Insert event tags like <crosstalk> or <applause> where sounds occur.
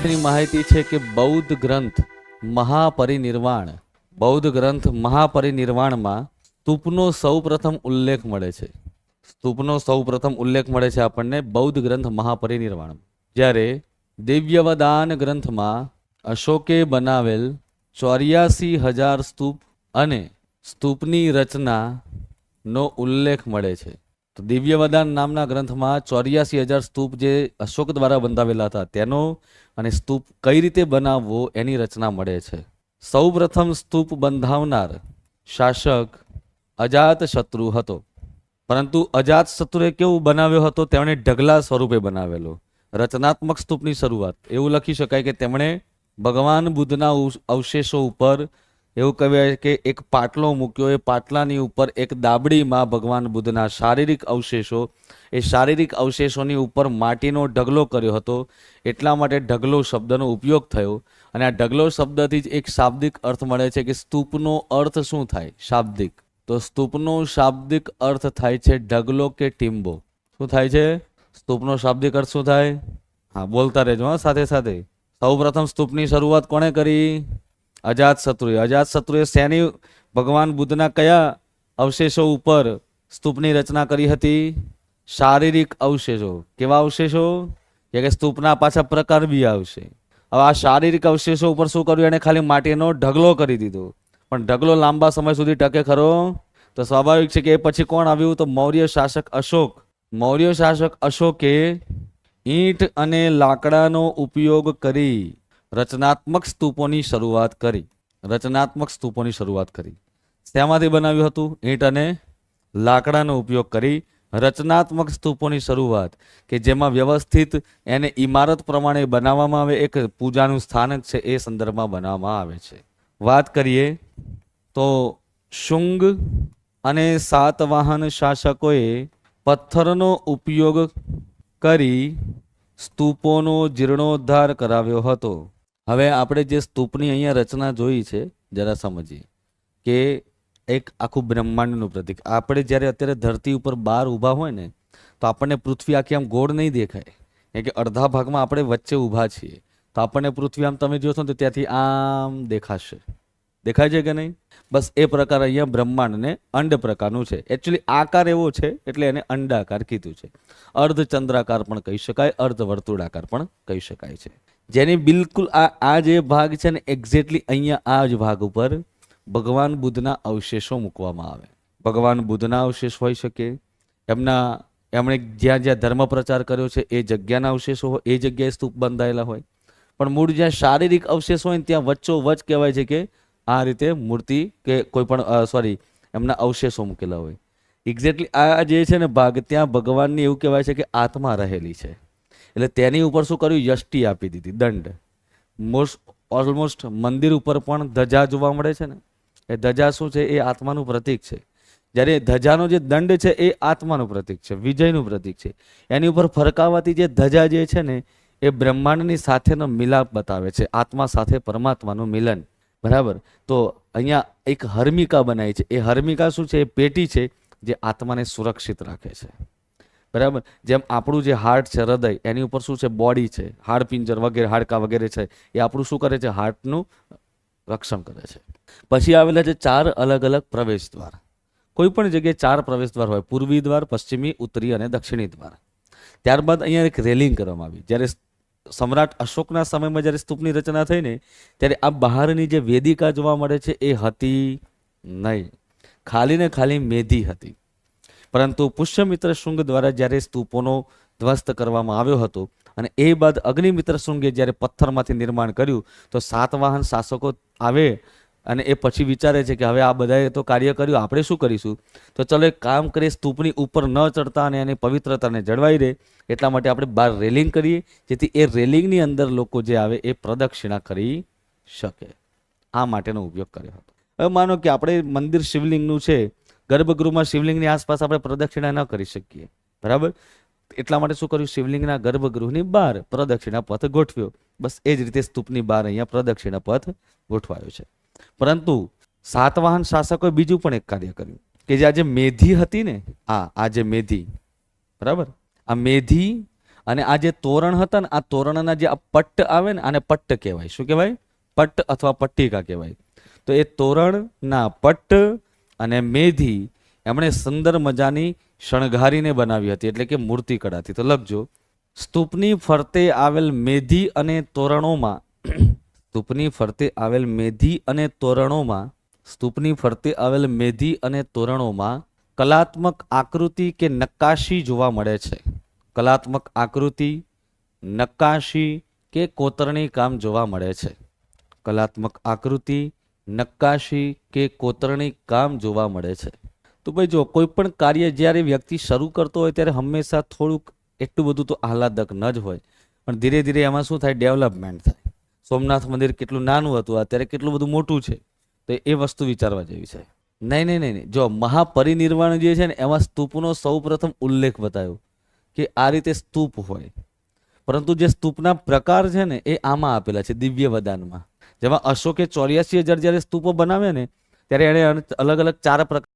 ગ્રંથની માહિતી છે કે બૌદ્ધ ગ્રંથ મહાપરિનિર્વાણ, બૌદ્ધ ગ્રંથ મહાપરિનિર્વાણમાં સ્તૂપનો સૌપ્રથમ ઉલ્લેખ મળે છે. સ્તૂપનો સૌપ્રથમ ઉલ્લેખ મળે છે આપણને બૌદ્ધ ગ્રંથ મહાપરિનિર્વાણ. જ્યારે દિવ્યવદાન ગ્રંથમાં અશોકે બનાવેલ ચોર્યાસી હજાર સ્તૂપ અને સ્તૂપની રચનાનો ઉલ્લેખ મળે છે. તો દિવ્યવદાન નામના ગ્રંથમાં ચોર્યાસી હજાર સ્તૂપ જે અશોક દ્વારા બંધાવેલા હતા, તેનો અને સ્તૂપ કઈ રીતે બનાવવો એની રચના મળે છે. સૌપ્રથમ સ્તૂપ બંધાવનાર શાસક અજાત શત્રુ હતો. પરંતુ અજાત શત્રુએ કેવું બનાવ્યો હતો? તેમણે ઢગલા સ્વરૂપે બનાવેલો. રચનાત્મક સ્તૂપની શરૂઆત. એવું લખી શકાય કે તેમણે ભગવાન બુદ્ધના અવશેષો ઉપર એવું કહેવાય કે એક પાટલો મૂક્યો, એ પાટલાની ઉપર એક દાબડીમાં ભગવાન બુદ્ધના શારીરિક અવશેષો, એ શારીરિક અવશેષોની ઉપર માટીનો ઢગલો કર્યો હતો. એટલા માટે ઢગલો શબ્દનો ઉપયોગ થયો. અને આ ઢગલો શબ્દથી જ એક શાબ્દિક અર્થ મળે છે કે સ્તૂપનો અર્થ શું થાય? શાબ્દિક. તો સ્તૂપનો શાબ્દિક અર્થ થાય છે ઢગલો કે ટીમ્બો શું થાય છે? સ્તૂપનો શાબ્દિક અર્થ શું થાય? હા, બોલતા રહેજો, હા, સાથે સાથે. સૌપ્રથમ સ્તૂપની શરૂઆત કોણે કરી? અજાત શત્રુએ. અજાત શત્રુએ શેની ભગવાન બુદ્ધના કયા અવશેષો ઉપર સ્તૂપની રચના કરી હતી? શારીરિક અવશેષો. કેવા અવશેષો? કે સ્તૂપના પાછા પ્રકાર બી આવશે. હવે આ શારીરિક અવશેષો ઉપર શું કર્યું? એને ખાલી માટીનો ઢગલો કરી દીધો. પણ ઢગલો લાંબા સમય સુધી ટકે ખરો? તો સ્વાભાવિક છે કે એ પછી કોણ આવ્યું? તો મૌર્ય શાસક અશોક. મૌર્ય શાસક અશોકે ઈંટ અને લાકડાનો ઉપયોગ કરી. રચનાત્મક સ્તૂપોની શરૂઆત કરી. રચનાત્મક સ્તૂપોની શરૂઆત કરી. શેમાંથી બનાવ્યું હતું? ઈંટ અને લાકડાનો ઉપયોગ કરી રચનાત્મક સ્તૂપોની શરૂઆત, કે જેમાં વ્યવસ્થિત એને ઇમારત પ્રમાણે બનાવવામાં આવે, એક પૂજાનું સ્થાનક છે એ સંદર્ભમાં બનાવવામાં આવે છે. વાત કરીએ તો શુંગ અને સાતવાહન શાસકોએ પથ્થરનો ઉપયોગ કરી સ્તૂપોનો જીર્ણોદ્ધાર કરાવ્યો હતો. હવે આપણે જે સ્તૂપની અહીંયા રચના જોઈ છે, જરા સમજીએ. કે એક આખું બ્રહ્માંડનું પ્રતીક. આપણે જ્યારે અત્યારે ધરતી ઉપર બહાર ઊભા હોય ને, તો આપણને પૃથ્વી આખી આમ ગોળ નહીં દેખાય. કારણ કે અડધા ભાગમાં આપણે વચ્ચે ઊભા છીએ. તો આપણને પૃથ્વી આમ તમે જોશો તો ત્યાંથી આમ દેખાશે. દેખાય છે કે નહીં? બસ એ પ્રકાર અહીંયા બ્રહ્માંડને અંડ પ્રકારનું છે. એકચ્યુઅલી આકાર એવો છે, એટલે એને અંડાકાર કીધું છે. અર્ધચંદ્રાકાર પણ કહી શકાય અર્ધ વર્તુળાકાર પણ કહી શકાય છે. જેની બિલકુલ આ આ જે ભાગ છે ને એક્ઝેક્ટલી અહીંયા આ જ ભાગ ઉપર ભગવાન બુદ્ધના અવશેષો મૂકવામાં આવે. ભગવાન બુદ્ધના અવશેષ હોઈ શકે. એમના, એમણે જ્યાં જ્યાં ધર્મ પ્રચાર કર્યો છે, એ જગ્યાના અવશેષો હોય, એ જગ્યાએ સ્તૂપ બંધાયેલા હોય. પણ મૂળ જ્યાં શારીરિક અવશેષ હોય ત્યાં વચ્ચો વચ કહેવાય છે કે આ રીતે મૂર્તિ કે કોઈ પણ સોરી એમના અવશેષો મૂકેલા હોય. એક્ઝેક્ટલી આ જે છે ને, ભાગ, ત્યાં ભગવાનની એવું કહેવાય છે કે આત્મા રહેલી છે. એટલે તેની ઉપર શું કર્યું? યષ્ટિ આપી દીધી. દંડ. મોસ્ટ ઓલમોસ્ટ મંદિર ઉપર પણ ધજા જોવા મળે છે ને? એ ધજા શું છે? એ આત્માનું પ્રતીક છે. જ્યારે ધજાનો જે દંડ છે, એ આત્માનું પ્રતીક છે, વિજયનું પ્રતીક છે. એની ઉપર ફરકાવાથી જે ધજા જે છે ને, એ બ્રહ્માંડની સાથેનો મિલાપ બતાવે છે. આત્મા સાથે પરમાત્માનું મિલન. બરાબર? તો અહીંયા એક હર્મિકા બનાવી છે. એ હર્મિકા શું છે? એ પેટી છે, જે આત્માને સુરક્ષિત રાખે છે. બરાબર? જેમ આપણું જે હાર્ટ છે, હૃદય, એની ઉપર શું છે? બોડી છે. હાડપિંજર વગેરે, હાડકા વગેરે છે. એ આપણું શું કરે છે? હાર્ટનું રક્ષણ કરે છે. પછી આવેલા છે ચાર અલગ અલગ પ્રવેશ દ્વાર. કોઈ પણ જગ્યાએ ચાર પ્રવેશ દ્વાર હોય, પૂર્વી દ્વાર, પશ્ચિમી, ઉત્તરી અને દક્ષિણી દ્વાર. ત્યારબાદ અહીંયા એક રેલિંગ કરવામાં આવી. જ્યારે સમ્રાટ અશોકના સમયમાં જ્યારે સ્તૂપની રચના થઈ ને, ત્યારે આ બહારની જે વેદિકા જોવા મળે છે, એ હતી નહીં. ખાલી ને ખાલી મેધી હતી. પરંતુ પુષ્યમિત્ર શૃંગ દ્વારા જ્યારે સ્તૂપોનો ધ્વસ્ત કરવામાં આવ્યો હતો અને એ બાદ અગ્નિમિત્ર શૃંગે જ્યારે પથ્થરમાંથી નિર્માણ કર્યું, તો સાતવાહન શાસકો આવે અને એ પછી વિચારે છે કે હવે આ બધાએ તો કાર્ય કર્યું, આપણે શું કરીશું? તો ચલો એક કામ કરીએ, સ્તૂપની ઉપર ન ચડતા અને એની પવિત્રતાને જળવાઈ રહે, એટલા માટે આપણે બહાર રેલિંગ કરીએ, જેથી એ રેલિંગની અંદર લોકો જે આવે એ પ્રદક્ષિણા કરી શકે. આ માટેનો ઉપયોગ કર્યો હતો. હવે માનો કે આપણે મંદિર શિવલિંગનું છે ગર્ભગૃહમાં શિવલિંગની આસપાસ આપણે પ્રદક્ષિણા ન કરી શકીએ. બરાબર? એટલા માટે શું કર્યું? શિવલિંગના ગર્ભગૃહની બહાર પ્રદક્ષિણા પથ ગોઠવ્યો. બસ એ જ રીતે સ્તૂપની બહાર અહીંયા પ્રદક્ષિણા પથ ગોઠવાયો છે. પરંતુ સાતવાહન શાસકોએ બીજું પણ એક કાર્ય કર્યું કે જે આ જે મેધી હતી ને, આ આ જે મેધી બરાબર? આ મેધી અને આ જે તોરણ હતા ને, આ તોરણના જે આ પટ્ટ આવે ને, આને પટ્ટ કહેવાય. શું કહેવાય? પટ્ટ અથવા પટ્ટિકા કહેવાય. તો એ તોરણના પટ્ટ અને મેધી એમણે સુંદર મજાની શણગારીને બનાવી હતી, એટલે કે મૂર્તિ કળાથી તો લખજો, સ્તૂપની ફરતે આવેલ મેધી અને તોરણોમાં, <clears throat> સ્તૂપની ફરતે આવેલ મેધી અને તોરણોમાં, સ્તૂપની ફરતે આવેલ મેધી અને તોરણોમાં કલાત્મક આકૃતિ કે નક્કાશી જોવા મળે છે. કલાત્મક આકૃતિ, નક્કાશી કે કોતરણી કામ જોવા મળે છે. કલાત્મક આકૃતિ નક્કાશી કે કોતરણી કામ જોવા મળે છે. તો ભાઈ જો કોઈ પણ કાર્ય જ્યારે વ્યક્તિ શરૂ કરતો હોય ત્યારે હંમેશા થોડુંક એટલું બધું તો આહલાદક ન જ હોય. પણ ધીરે ધીરે એમાં શું થાય? ડેવલપમેન્ટ થાય. સોમનાથ મંદિર કેટલું નાનું હતું, અત્યારે કેટલું બધું મોટું છે. તો એ વસ્તુ વિચારવા જેવી છે. નહીં નહીં નહીં નહીં. જો મહાપરિનિર્વાણ જે છે ને, એમાં સ્તૂપનો સૌ પ્રથમ ઉલ્લેખ બતાવ્યો કે આ રીતે સ્તૂપ હોય. પરંતુ જે સ્તૂપના પ્રકાર છે ને, એ આમાં આપેલા છે દિવ્ય વદાનમાં જેમાં અશોકે ચોર્યાસી હજાર જ્યારે સ્તૂપો બનાવ્યા ને ત્યારે એણે અલગ અલગ ચાર પ્રકાર